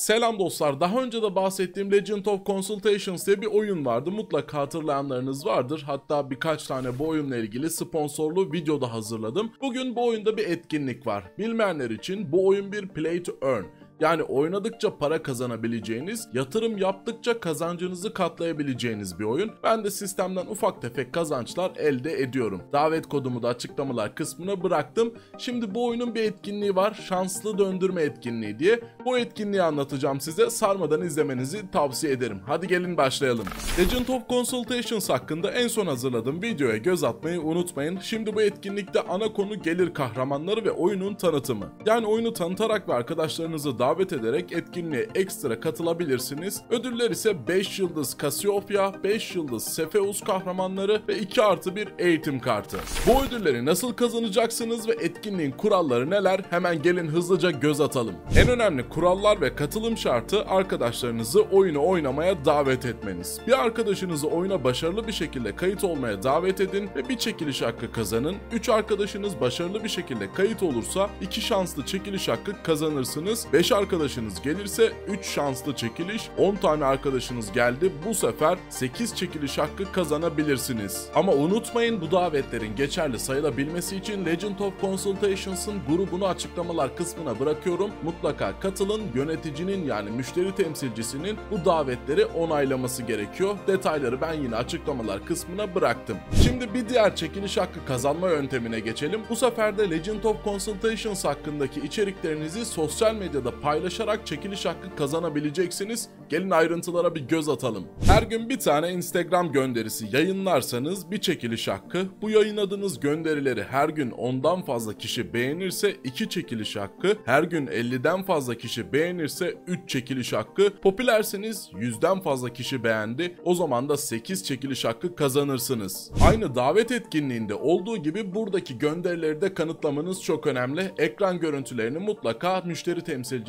Selam dostlar. Daha önce de bahsettiğim Legend of Consultations diye bir oyun vardı. Mutlaka hatırlayanlarınız vardır. Hatta birkaç tane bu oyunla ilgili sponsorlu videoda hazırladım. Bugün bu oyunda bir etkinlik var. Bilmeyenler için bu oyun bir play to earn. Yani oynadıkça para kazanabileceğiniz, yatırım yaptıkça kazancınızı katlayabileceğiniz bir oyun. Ben de sistemden ufak tefek kazançlar elde ediyorum. Davet kodumu da açıklamalar kısmına bıraktım. Şimdi bu oyunun bir etkinliği var. Şanslı döndürme etkinliği diye. Bu etkinliği anlatacağım size. Sarmadan izlemenizi tavsiye ederim. Hadi gelin başlayalım. Legend of Consultations hakkında en son hazırladığım videoya göz atmayı unutmayın. Şimdi bu etkinlikte ana konu gelir kahramanları ve oyunun tanıtımı. Yani oyunu tanıtarak ve arkadaşlarınızı davet davet ederek etkinliğe ekstra katılabilirsiniz. Ödüller ise 5 yıldız Cassiopeia, 5 yıldız Sefeus kahramanları ve 2 artı 1 eğitim kartı. Bu ödülleri nasıl kazanacaksınız ve etkinliğin kuralları neler hemen gelin hızlıca göz atalım. En önemli kurallar ve katılım şartı arkadaşlarınızı oyunu oynamaya davet etmeniz. Bir arkadaşınızı oyuna başarılı bir şekilde kayıt olmaya davet edin ve bir çekiliş hakkı kazanın. 3 arkadaşınız başarılı bir şekilde kayıt olursa 2 şanslı çekiliş hakkı kazanırsınız. 5 arkadaşınız gelirse 3 şanslı çekiliş, 10 tane arkadaşınız geldi bu sefer 8 çekiliş hakkı kazanabilirsiniz. Ama unutmayın bu davetlerin geçerli sayılabilmesi için Legend of Consultations'ın grubunu açıklamalar kısmına bırakıyorum. Mutlaka katılın yöneticinin yani müşteri temsilcisinin bu davetleri onaylaması gerekiyor. Detayları ben yine açıklamalar kısmına bıraktım. Şimdi bir diğer çekiliş hakkı kazanma yöntemine geçelim. Bu sefer de Legend of Consultations hakkındaki içeriklerinizi sosyal medyada paylaşarak çekiliş hakkı kazanabileceksiniz. Gelin ayrıntılara bir göz atalım. Her gün bir tane Instagram gönderisi yayınlarsanız bir çekiliş hakkı, bu yayınladığınız gönderileri her gün ondan fazla kişi beğenirse 2 çekiliş hakkı, her gün 50'den fazla kişi beğenirse 3 çekiliş hakkı, popülerseniz 100'den fazla kişi beğendi, o zaman da 8 çekiliş hakkı kazanırsınız. Aynı davet etkinliğinde olduğu gibi buradaki gönderileri de kanıtlamanız çok önemli. Ekran görüntülerini mutlaka müşteri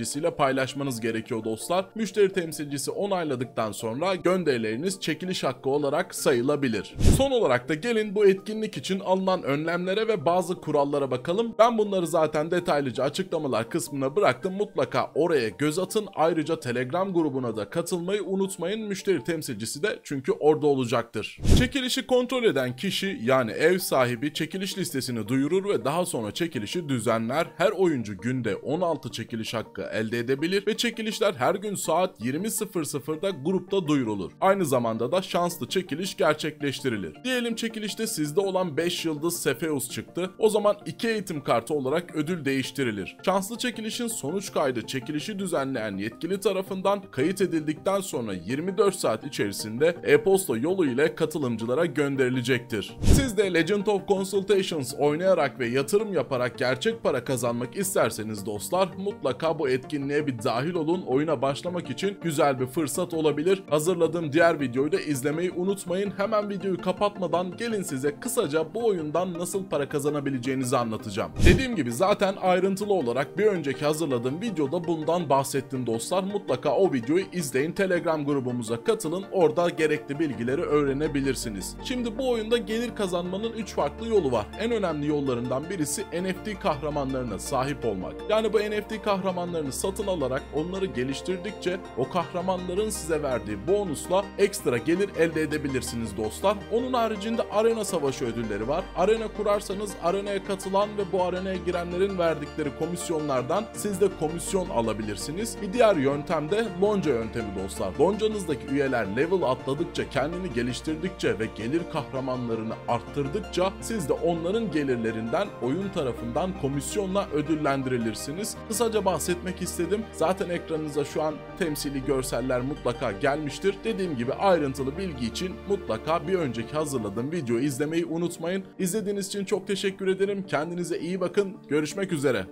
temsilcisiyle paylaşmanız gerekiyor dostlar. Müşteri temsilcisi onayladıktan sonra gönderileriniz çekiliş hakkı olarak sayılabilir. Son olarak da gelin bu etkinlik için alınan önlemlere ve bazı kurallara bakalım. Ben bunları zaten detaylıca açıklamalar kısmına bıraktım. Mutlaka oraya göz atın. Ayrıca Telegram grubuna da katılmayı unutmayın. Müşteri temsilcisi de çünkü orada olacaktır. Çekilişi kontrol eden kişi yani ev sahibi çekiliş listesini duyurur ve daha sonra çekilişi düzenler. Her oyuncu günde 16 çekiliş hakkı elde edebilir ve çekilişler her gün saat 20.00'da grupta duyurulur. Aynı zamanda da şanslı çekiliş gerçekleştirilir. Diyelim çekilişte sizde olan 5 yıldız Sefeus çıktı. O zaman 2 eğitim kartı olarak ödül değiştirilir. Şanslı çekilişin sonuç kaydı çekilişi düzenleyen yetkili tarafından kayıt edildikten sonra 24 saat içerisinde e-posta yolu ile katılımcılara gönderilecektir. Siz de Legend of Consultations oynayarak ve yatırım yaparak gerçek para kazanmak isterseniz dostlar mutlaka bu etkinliğe bir dahil olun. Oyuna başlamak için güzel bir fırsat olabilir. Hazırladığım diğer videoyu da izlemeyi unutmayın. Hemen videoyu kapatmadan gelin size kısaca bu oyundan nasıl para kazanabileceğinizi anlatacağım. Dediğim gibi zaten ayrıntılı olarak bir önceki hazırladığım videoda bundan bahsettim dostlar. Mutlaka o videoyu izleyin. Telegram grubumuza katılın. Orada gerekli bilgileri öğrenebilirsiniz. Şimdi bu oyunda gelir kazanmanın 3 farklı yolu var. En önemli yollarından birisi NFT kahramanlarına sahip olmak. Yani bu NFT kahramanlarını satın alarak onları geliştirdikçe o kahramanların size verdiği bonusla ekstra gelir elde edebilirsiniz dostlar. Onun haricinde arena savaşı ödülleri var. Arena kurarsanız arenaya katılan ve bu arenaya girenlerin verdikleri komisyonlardan siz de komisyon alabilirsiniz. Bir diğer yöntem de lonca yöntemi dostlar. Loncanızdaki üyeler level atladıkça, kendini geliştirdikçe ve gelir kahramanlarını arttırdıkça siz de onların gelirlerinden oyun tarafından komisyonla ödüllendirilirsiniz. Kısaca bahsetmek istedim. Zaten ekranınıza şu an temsili görseller mutlaka gelmiştir. Dediğim gibi ayrıntılı bilgi için mutlaka bir önceki hazırladığım videoyu izlemeyi unutmayın. İzlediğiniz için çok teşekkür ederim. Kendinize iyi bakın. Görüşmek üzere.